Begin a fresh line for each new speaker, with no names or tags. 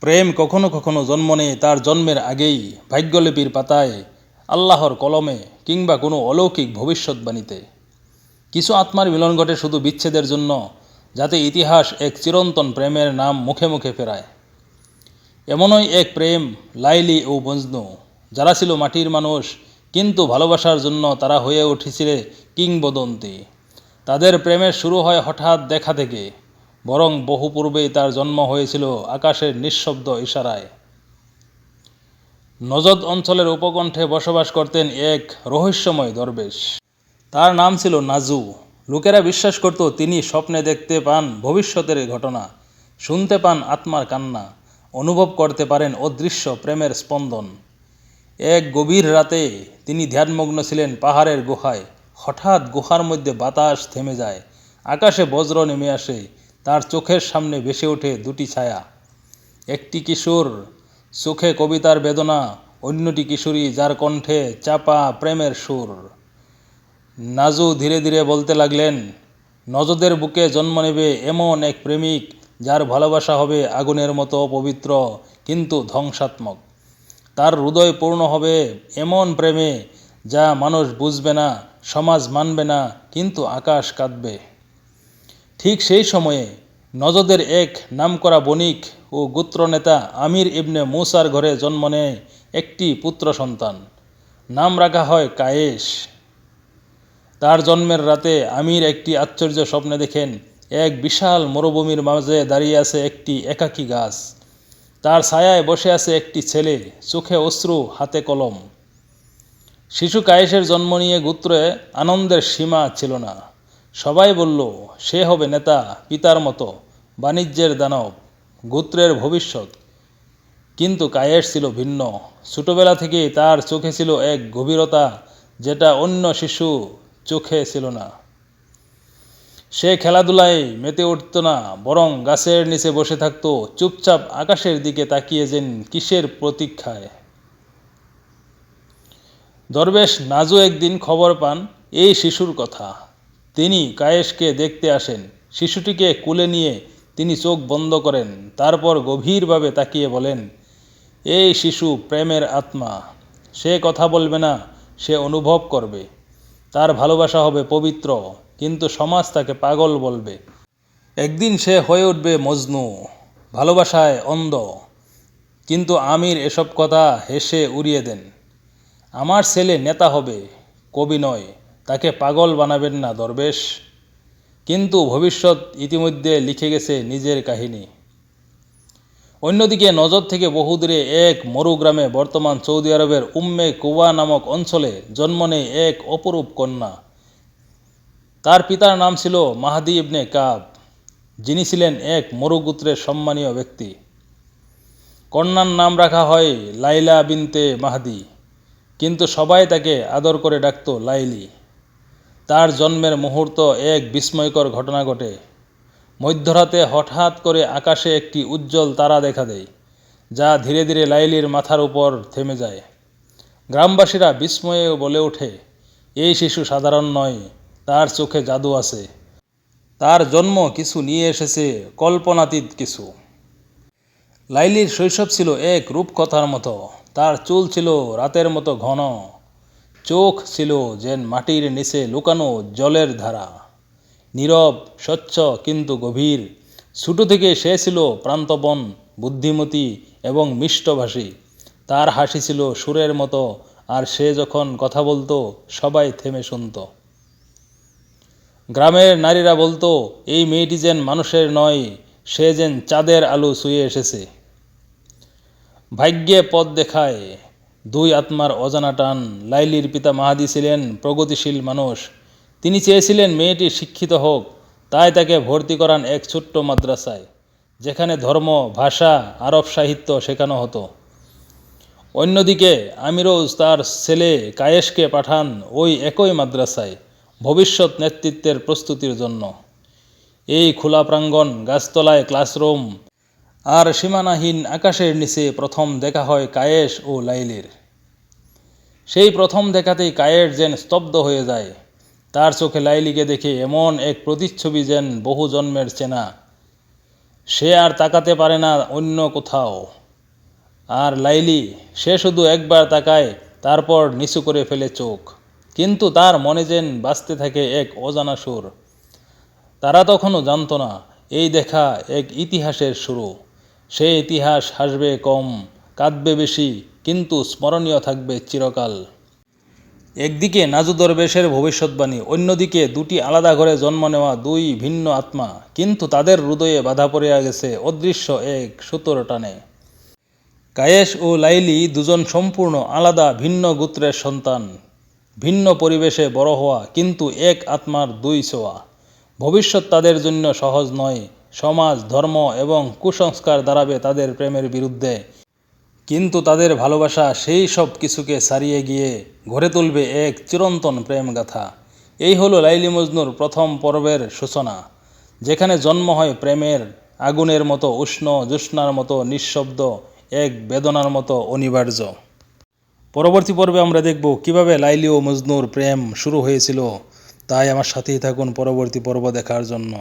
প্রেম কখনো কখনো জন্ম নেয় তার জন্মের আগেই ভাগ্যলিপির পাতায়, আল্লাহর কলমে কিংবা কোনো অলৌকিক ভবিষ্যৎবাণীতে। কিছু আত্মার মিলন ঘটে শুধু বিচ্ছেদের জন্য, যাতে ইতিহাস এক চিরন্তন প্রেমের নাম মুখে মুখে ফেরায়। এমনই এক প্রেম, লাইলি ও মজনু, যারা ছিল মাটির মানুষ, কিন্তু ভালোবাসার জন্য তারা হয়ে উঠেছিল কিংবদন্তি। তাদের প্রেমের শুরু হয় হঠাৎ দেখা থেকে। বরং বহু পূর্বেই তার জন্ম হয়েছিল আকাশের নিঃশব্দ ইশারায়। নজদ অঞ্চলের উপকণ্ঠে বসবাস করতেন এক রহস্যময় দরবেশ। তার নাম ছিল নাজু। লোকেরা বিশ্বাস করত তিনি স্বপ্নে দেখতে পান ভবিষ্যতের ঘটনা, শুনতে পান আত্মার কান্না, অনুভব করতে পারেন অদৃশ্য প্রেমের স্পন্দন। এক গভীর রাতে তিনি ধ্যানমগ্ন ছিলেন পাহাড়ের গুহায়। হঠাৎ গুহার মধ্যে বাতাস থেমে যায়। আকাশে বজ্র নেমে আসে। তার চোখের সামনে ভেসে ওঠে দুটি ছায়া। একটি কিশোর চোখে কবিতার বেদনা, অন্যটি কিশোরী যার কণ্ঠে চাপা প্রেমের সুর। নাজু ধীরে ধীরে বলতে লাগলেন, নজদের বুকে জন্ম নেবে এমন এক প্রেমিক যার ভালোবাসা হবে আগুনের মতো পবিত্র কিন্তু ধ্বংসাত্মক। তার হৃদয় পূর্ণ হবে এমন প্রেমে যা মানুষ বুঝবে না, সমাজ মানবে না, কিন্তু আকাশ কাঁদবে। ঠিক সেই সময়ে নজদের এক নামকরা বণিক ও গোত্রনেতা আমির ইবনে মুসার ঘরে জন্ম নেয় একটি পুত্র সন্তান। নাম রাখা হয় কায়েশ। তার জন্মের রাতে আমির একটি আশ্চর্য স্বপ্নে দেখেন, এক বিশাল মরুভূমির মাঝে দাঁড়িয়ে আছে একটি একাকী গাছ। তার ছায়ায় বসে আছে একটি ছেলে, চোখে অশ্রু, হাতে কলম। শিশু কায়েসের জন্ম নিয়ে গোত্রে আনন্দের সীমা ছিল না। সবাই বলল, সে হবে নেতা, পিতার মতো, বাণিজ্যের দানব, গোত্রের ভবিষ্যৎ। কিন্তু কায়েস ছিল ভিন্ন। ছোটবেলা থেকেই তার চোখে ছিল এক গভীরতা যেটা অন্য শিশু চোখে ছিল না। সে খেলাধুলায় মেতে উঠত না, বরং গাছের নিচে বসে থাকত, চুপচাপ আকাশের দিকে তাকিয়ে যেন কিসের প্রতীক্ষায়। দরবেশ নাজু একদিন খবর পান, এই শিশুর কথা। তিনি কায়েশকে দেখতে আসেন। শিশুটিকে কুলে নিয়ে তিনি চোখ বন্ধ করেন, তারপর গভীরভাবে তাকিয়ে বলেন, এই শিশু প্রেমের আত্মা। সে কথা বলবে না, সে অনুভব করবে। তার ভালোবাসা হবে পবিত্র, কিন্তু সমাজ তাকে পাগল বলবে। একদিন সে হয়ে উঠবে মজনু, ভালোবাসায় অন্ধ। কিন্তু আমির এসব কথা হেসে উড়িয়ে দেন, আমার ছেলে নেতা হবে, কবি নয়। তাকে পাগল বানাবেন না, দরবেশ। কিন্তু ভবিষ্যৎ ইতিমধ্যে লিখে গেছে নিজের কাহিনী। অন্যদিকে নজর থেকে বহুদূরে এক মরুগ্রামে বর্তমান সৌদি আরবের উম্মে কুবা নামক অঞ্চলে জন্ম নেয় এক অপরূপ কন্যা। তার পিতার নাম ছিল মাহাদি ইবনে কাব, যিনি ছিলেন এক মরুগুত্রের সম্মানীয় ব্যক্তি। কন্যার নাম রাখা হয় লাইলা বিনতে মাহাদি, কিন্তু সবাই তাকে আদর করে ডাকত লাইলি। তার জন্মের মুহূর্ত এক বিস্ময়কর ঘটনা ঘটে। মধ্যরাতে হঠাৎ করে আকাশে একটি উজ্জ্বল তারা দেখা দেয়, যা ধীরে ধীরে লাইলির মাথার উপর থেমে যায়। গ্রামবাসীরা বিস্ময়ে বলে ওঠে, এই শিশু সাধারণ নয়, তার চোখে জাদু আছে। তার জন্ম কিছু নিয়ে এসেছে, কল্পনাতীত কিছু। লাইলির শৈশব ছিল এক রূপকথার মতো। তার চুল ছিল রাতের মতো ঘন চোখ ছিল যেন মাটির নিচে লুকানো জলের ধারা। নীরব, স্বচ্ছ কিন্তু গভীর। ছোটো থেকে সে ছিল প্রান্তবন, বুদ্ধিমতী এবং মিষ্টভাষী। তার হাসি ছিল সুরের মতো, আর সে যখন কথা বলতো, সবাই থেমে শুনত। গ্রামের নারীরা বলতো, এই মেয়েটি যেন মানুষের নয়, সে যেন চাঁদের আলো ছুঁয়ে এসেছে। ভাগ্যে পথ দেখায় দুই আত্মার অজানা টান, লাইলির পিতা মাহাদি ছিলেন প্রগতিশীল মানুষ। তিনি চেয়েছিলেন মেয়েটি শিক্ষিত হোক, তাই তাকে ভর্তি করান এক ছোট্ট মাদ্রাসায়, যেখানে ধর্ম, ভাষা, আরব সাহিত্য শেখানো হতো। অন্যদিকে আমিরোজ তার ছেলে কায়েশকে পাঠান ওই একই মাদ্রাসায়, ভবিষ্যৎ নেতৃত্বের প্রস্তুতির জন্য। এই খোলা প্রাঙ্গণ গাছতলায় ক্লাসরুম আর সীমানাহীন আকাশের নিচে প্রথম দেখা হয় কায়েশ ও লাইলির। সেই প্রথম দেখাতেই কায়েশ যেন স্তব্ধ হয়ে যায়। তার চোখে লাইলিকে দেখে এমন এক প্রতিচ্ছবি যেন বহু জন্মের চেনা। সে আর তাকাতে পারে না অন্য কোথাও। আর লাইলি, সে শুধু একবার তাকায়, তারপর নিচু করে ফেলে চোখ। কিন্তু তার মনে যেন বাঁচতে থাকে এক অজানা সুর। তারা তখনও জানতো না, এই দেখা এক ইতিহাসের শুরু। সে ইতিহাস হাসবে কম, কাঁদবে বেশি, কিন্তু স্মরণীয় থাকবে চিরকাল। একদিকে নাজু দরবেশের ভবিষ্যৎবাণী, অন্যদিকে দুটি আলাদা ঘরে জন্ম নেওয়া দুই ভিন্ন আত্মা, কিন্তু তাদের হৃদয়ে বাধা পড়িয়া গেছে অদৃশ্য এক সুতোর টানে। কায়েশ ও লাইলি দুজন সম্পূর্ণ আলাদা ভিন্ন গোত্রের সন্তান। ভিন্ন পরিবেশে বড় হওয়া, কিন্তু এক আত্মার দুই ছোঁয়া। ভবিষ্যৎ তাদের জন্য সহজ নয় সমাজ, ধর্ম এবং কুসংস্কার দাঁড়াবে তাদের প্রেমের বিরুদ্ধে। কিন্তু তাদের ভালোবাসা সেই সব কিছুকে ছাড়িয়ে গিয়ে গড়ে তুলবে এক চিরন্তন প্রেম গাথা এই হলো লাইলি মজনুর প্রথম পর্বের সূচনা, যেখানে জন্ম হয় প্রেমের আগুনের মতো উষ্ণ, জ্যোৎস্নার মতো নিঃশব্দ, এক বেদনার মতো অনিবার্য। পরবর্তী পর্বে আমরা দেখব কীভাবে লাইলি ও মজনুর প্রেম শুরু হয়েছিল। তাই আমার সাথেই থাকুন পরবর্তী পর্ব দেখার জন্য।